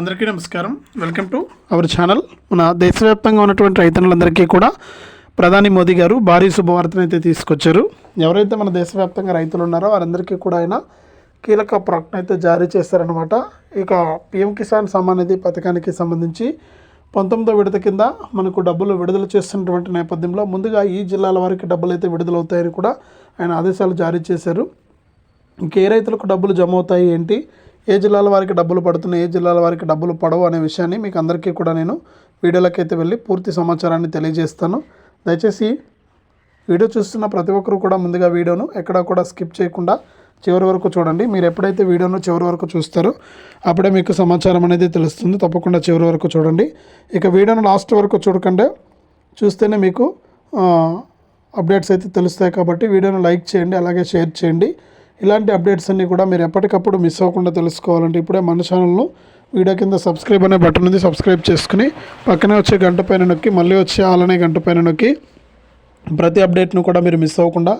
అందరికీ నమస్కారం. Welcome to our channel. మన దేశవ్యాప్తంగా ఉన్నటువంటి రైతన్నులందరికీ కూడా ప్రధాని మోదీ గారు భారీ శుభవార్తను అయితే తీసుకొచ్చారు. ఎవరైతే మన దేశవ్యాప్తంగా రైతులు ఉన్నారో వారందరికీ కూడా ఆయన కీలక ప్రకటన అయితే జారీ చేశారనమాట ఇక పిఎం కిసాన్ సమ్మాన్ నిధి పథకానికి సంబంధించి పంతొమ్మిదో విడత కింద మనకు డబ్బులు విడుదల చేస్తున్నటువంటి నేపథ్యంలో ముందుగా ఈ జిల్లాల వారికి డబ్బులు అయితే విడుదలవుతాయని కూడా ఆయన ఆదేశాలు జారీ చేశారు. ఇంకే రైతులకు డబ్బులు జమ అవుతాయి ఏంటి? ఏ జిల్లాల వారికి డబ్బులు పడుతున్నాయి ఏ జిల్లాల వారికి డబ్బులు పడవు అనే విషయాన్ని మీకు అందరికీ కూడా నేను వీడియోలకైతే వెళ్ళి పూర్తి సమాచారాన్ని తెలియజేస్తాను. దయచేసి వీడియో చూస్తున్న ప్రతి ఒక్కరు కూడా ముందుగా వీడియోను ఎక్కడా కూడా స్కిప్ చేయకుండా చివరి వరకు చూడండి. మీరు ఎప్పుడైతే వీడియోను చివరి వరకు చూస్తారో అప్పుడే మీకు సమాచారం అనేది తెలుస్తుంది. తప్పకుండా చివరి వరకు చూడండి. ఇక వీడియోను లాస్ట్ వరకు చూడకండి. చూస్తేనే మీకు అప్డేట్స్ అయితే తెలుస్తాయి కాబట్టి వీడియోను లైక్ చేయండి అలాగే షేర్ చేయండి. ఇలాంటి అప్డేట్స్ అన్నీ కూడా మీరు ఎప్పటికప్పుడు మిస్ అవ్వకుండా తెలుసుకోవాలంటే ఇప్పుడే మన ఛానల్ను వీడియో కింద సబ్స్క్రైబ్ అనే బటన్ ఉంది సబ్స్క్రైబ్ చేసుకుని పక్కనే వచ్చే గంట పైన నొక్కి మళ్ళీ వచ్చే ఆలనే గంట పైన నొక్కి ప్రతి అప్డేట్ను కూడా మీరు మిస్ అవ్వకుండా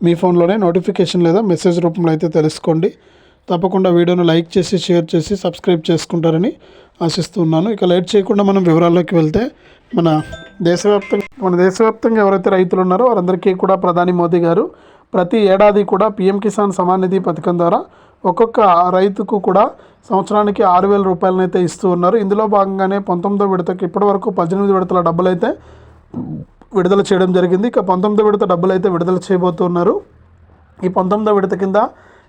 మీ ఫోన్లోనే నోటిఫికేషన్ లేదా మెసేజ్ రూపంలో అయితే తెలుసుకోండి. తప్పకుండా వీడియోను లైక్ చేసి షేర్ చేసి సబ్స్క్రైబ్ చేసుకుంటారని ఆశిస్తున్నాను ఇక లేట్ చేయకుండా మనం వివరాల్లోకి వెళ్తే మన దేశవ్యాప్తంగా మన దేశవ్యాప్తంగా ఎవరైతే రైతులు ఉన్నారో వారందరికీ కూడా ప్రధాని మోదీ గారు ప్రతి ఏడాది కూడా పిఎం కిసాన్ సమాన్ నిధి పథకం ద్వారా ఒక్కొక్క రైతుకు కూడా సంవత్సరానికి ఆరు వేల రూపాయలను అయితే ఇస్తూ ఉన్నారు. ఇందులో భాగంగానే పంతొమ్మిదో విడతకి ఇప్పటివరకు పద్దెనిమిది విడతల డబ్బులు అయితే విడుదల చేయడం జరిగింది. ఇక పంతొమ్మిదో విడత డబ్బులు అయితే విడుదల చేయబోతున్నారు. ఈ పంతొమ్మిదో విడత కింద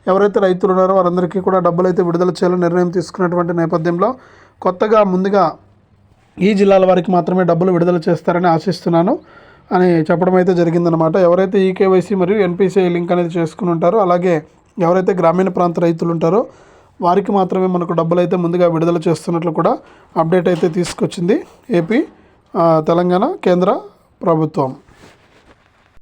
ఎవరైతే రైతులు ఉన్నారో వారందరికీ కూడా డబ్బులు అయితే విడుదల చేయాలని నిర్ణయం తీసుకున్నటువంటి నేపథ్యంలో కొత్తగా ముందుగా ఈ జిల్లాల వారికి మాత్రమే డబ్బులు విడుదల చేస్తారని ఆశిస్తున్నాను. అని చెప్పడం అయితే జరిగిందనమాట ఎవరైతే ఈకేవైసీ మరియు ఎన్పిసిఐ లింక్ అనేది చేసుకుని ఉంటారో అలాగే ఎవరైతే గ్రామీణ ప్రాంత రైతులు ఉంటారో వారికి మాత్రమే మనకు డబ్బులు అయితే ముందుగా విడుదల చేస్తున్నట్లు కూడా అప్డేట్ అయితే తీసుకొచ్చింది ఏపీ తెలంగాణ కేంద్ర ప్రభుత్వం.